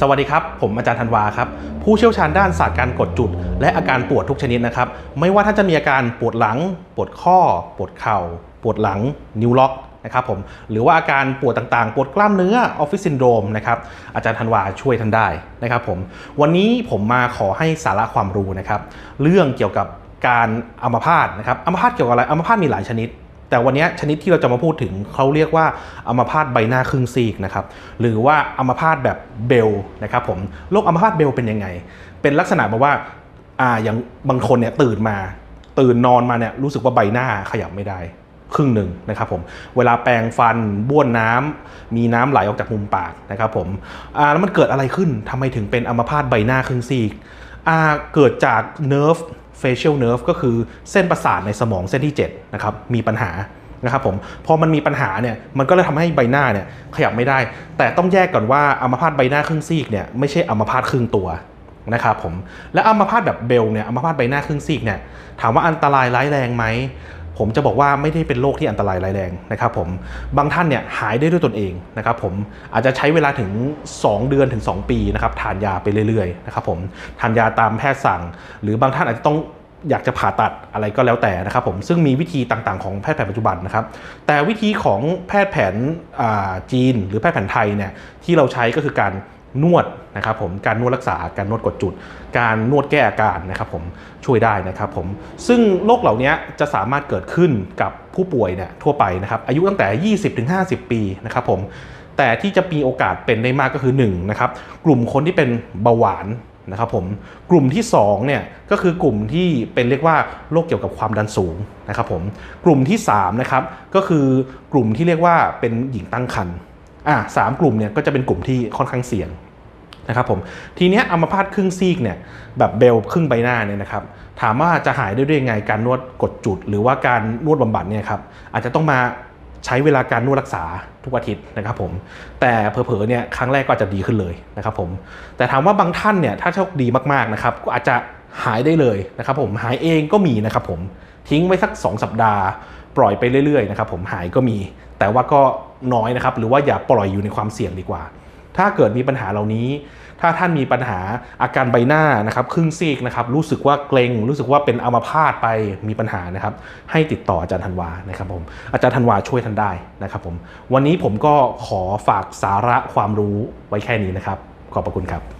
สวัสดีครับ ผมอาจารย์ธันวาครับ ผู้เชี่ยวชาญด้านศาสตร์การกดจุด และอาการปวดทุกชนิดนะครับ ไม่ว่าท่านจะมีอาการปวดหลัง ปวดข้อ ปวดเข่า ปวดหลัง นิ้วล็อกนะครับผม หรือว่าอาการปวดต่างๆ ปวดกล้ามเนื้อออฟฟิศซินโดรมนะครับ อาจารย์ธันวาช่วยท่านได้นะครับผม วันนี้ผมมาขอให้สาระความรู้นะครับ เรื่องเกี่ยวกับการอัมพาตนะครับอัมพาตเกี่ยวกับอะไรอัมพาตมีหลายชนิด แต่วันนี้ชนิดที่เราจะมาพูดถึงเขาเรียกว่าอัมพาตใบหน้าครึ่งซีกนะครับหรือว่าอัมพาตแบบเบลนะครับผมโรคอัมพาตเบลเป็นยังไง เป็นลักษณะแบบว่าอ่าอย่างบางคนเนี่ยตื่นมา ตื่นนอนมาเนี่ยรู้สึกว่าใบหน้าขยับไม่ได้ครึ่งหนึ่งนะครับผมเวลาแปรงฟันบ้วนน้ำมีน้ำไหลออกจากมุมปากนะครับผมอ่าแล้วมันเกิดอะไรขึ้นทำไมถึงเป็นอัมพาตใบหน้าครึ่งซีกอ่าเกิดจากเนิร์ฟ facial nerve ก็คือเส้นประสาทในสมองเส้นที่7นะครับมีปัญหานะครับผมพอมันมีปัญหาเนี่ยมันก็เลยทำให้ใบหน้าเนี่ยขยับไม่ได้ แต่ต้องแยกก่อนว่าอัมพาตใบหน้าครึ่งซีกเนี่ยไม่ใช่อัมพาตครึ่งตัวนะครับผมและอัมพาตแบบเบลเนี่ยอัมพาตใบหน้าครึ่งซีกเนี่ยถามว่าอันตรายร้ายแรงไหม ผมจะบอกว่าไม่ได้เป็นโรคที่อันตรายร้ายแรงนะครับผมบางท่านเนี่ยหายได้ด้วยตนเองนะครับผมอาจจะใช้เวลาถึง 2 เดือนถึง 2 ปีนะครับทานยาไปเรื่อยๆนะครับผมทานยาตามแพทย์สั่ง หรือบางท่านอาจจะต้องอยากจะผ่าตัดอะไรก็แล้วแต่นะครับผมซึ่งมีวิธีต่างๆของแพทย์แผนปัจจุบันนะครับ แต่วิธีของแพทย์แผนอ่าจีน หรือแพทย์แผนไทยเนี่ยที่เราใช้ก็คือการ นวดนะครับผมการนวดรักษาการนวดกดจุด การนวดแก้อาการนะครับผมช่วยได้นะครับผมซึ่งโรคเหล่านี้จะสามารถเกิดขึ้นกับผู้ป่วยเนี่ยทั่วไปนะครับอายุตั้งแต่ 20-50 ปีนะครับผมแต่ที่จะมีโอกาสเป็นได้มากก็คือ1นะครับกลุ่มคนที่เป็นเบาหวานนะครับผมกลุ่มที่2เนี่ยก็คือกลุ่มที่เป็นเรียกว่าโรคเกี่ยวกับความดันสูงนะครับผมกลุ่มที่3นะครับก็คือกลุ่มที่เรียกว่าเป็นหญิงตั้งครรภ์อะสามกลุ่มเนี่ยก็จะเป็นกลุ่มที่ค่อนข้างเสี่ยง นะครับผมทีเนี้ยอัมพาตครึ่งซีกเนี่ยแบบเบลครึ่งใบหน้าเนี่ยนะครับถามว่าจะหายได้ด้วยยังไงการนวดกดจุด หรือว่าการนวดบำบัดเนี่ยครับอาจจะต้องมาใช้เวลาการนวดรักษาทุกอาทิตย์นะครับผมแต่เผลอๆเนี่ยครั้งแรกก็จจะดีขึ้นเลยนะครับผมแต่ถามว่าบางท่านเนี่ยถ้าโชคดีมากๆนะครับก็อาจจะหายได้เลยนะครับผมหายเองก็มีนะครับผมทิ้งไว้สัก 2 สัปดาห์ ปล่อยไปเรื่อยๆนะครับผมหายก็มี แต่ว่าก็น้อยนะครับหรือว่าอย่าปล่อยอยู่ในความเสี่ยงดีกว่า ถ้าเกิดมีปัญหาเหล่านี้ ถ้าท่านมีปัญหาอาการใบหน้านะครับครึ่งซีกนะครับรู้สึกว่าเกรงรู้สึกว่าเป็นอัมพาตไปมีปัญหานะครับ ให้ติดต่ออาจารย์ธันวานะครับผมอาจารย์ธันวาช่วยท่านได้นะครับผมวันนี้ผมก็ขอฝากสาระความรู้ไว้แค่นี้นะครับ ขอบพระคุณครับ